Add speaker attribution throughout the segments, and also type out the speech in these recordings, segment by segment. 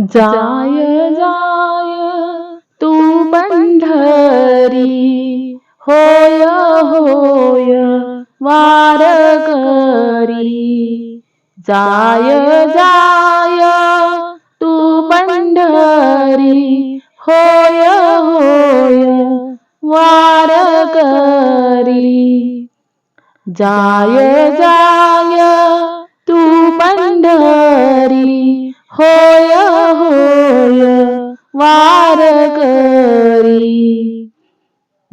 Speaker 1: जाय जाय तू पंढरी होय होय वारकरी जाय जाय तू पंढरी होय होय वारकरी जाय जाय तू पंढरी होय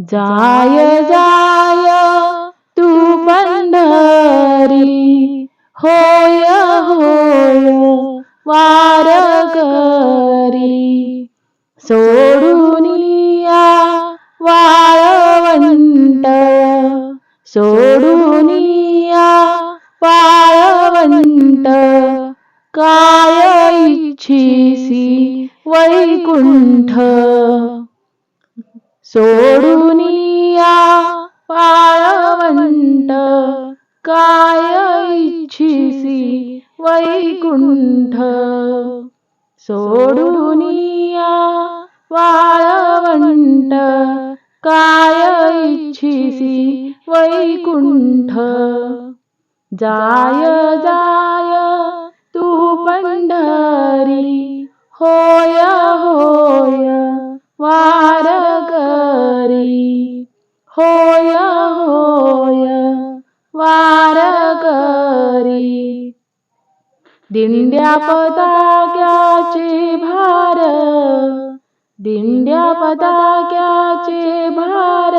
Speaker 1: जाय जाय तू पंढरी. होय होय वारकरी सोडून या वाळवंट. सोडून वाळवंट. काय इच्छिसी वैकुंठ. सोडून या काय इच्छिसी वैकुंठ. सोडून या वाळवंट काय इच्छिसी वैकुंठ. जाय जाय तू पंढरी होय होय वार वारकरी दिंड्या पताक्याचे भार दिंड्या पताक्याचे भार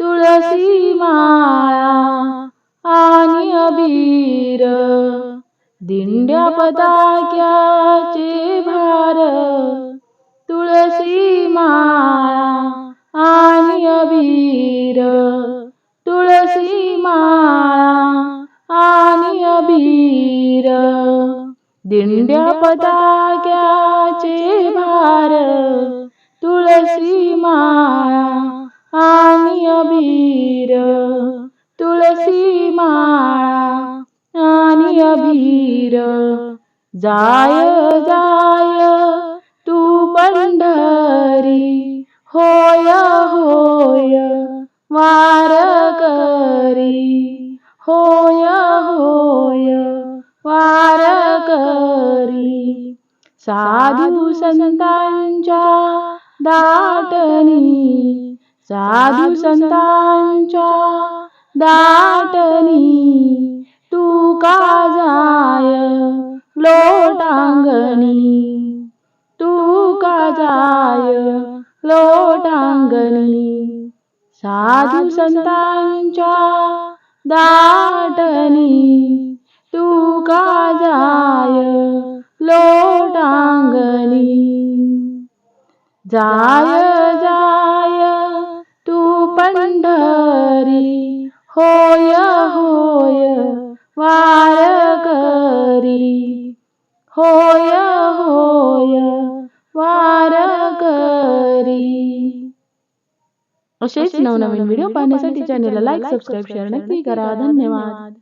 Speaker 1: तुळसी माळा आणि अबीर. दिंड्या पताक्याचे भार तुळसी माळा कबीर दिंड्या पताक्याचे भार तुळसी माळा आणि अबीर. तुळसी माळा आणि अबीर. जाय जाय तू पंढरी होय होय वारकरी होय. वार वारकरी साधू संतांच्या दाटणी साधू संतांच्या दाटणी तू का जाय लोटांगणी? तू का जाय लोटांगणी? साधू संतांच्या दाटणी का जाय लोटांगणी जाय जाय, तू पंढरी, होय होय, वारकरी। होय होय, वारकरी। असेच नवनवीन व्हिडिओ पाहण्यासाठी चॅनलला लाईक सबस्क्राईब शेअर नक्की करा. धन्यवाद.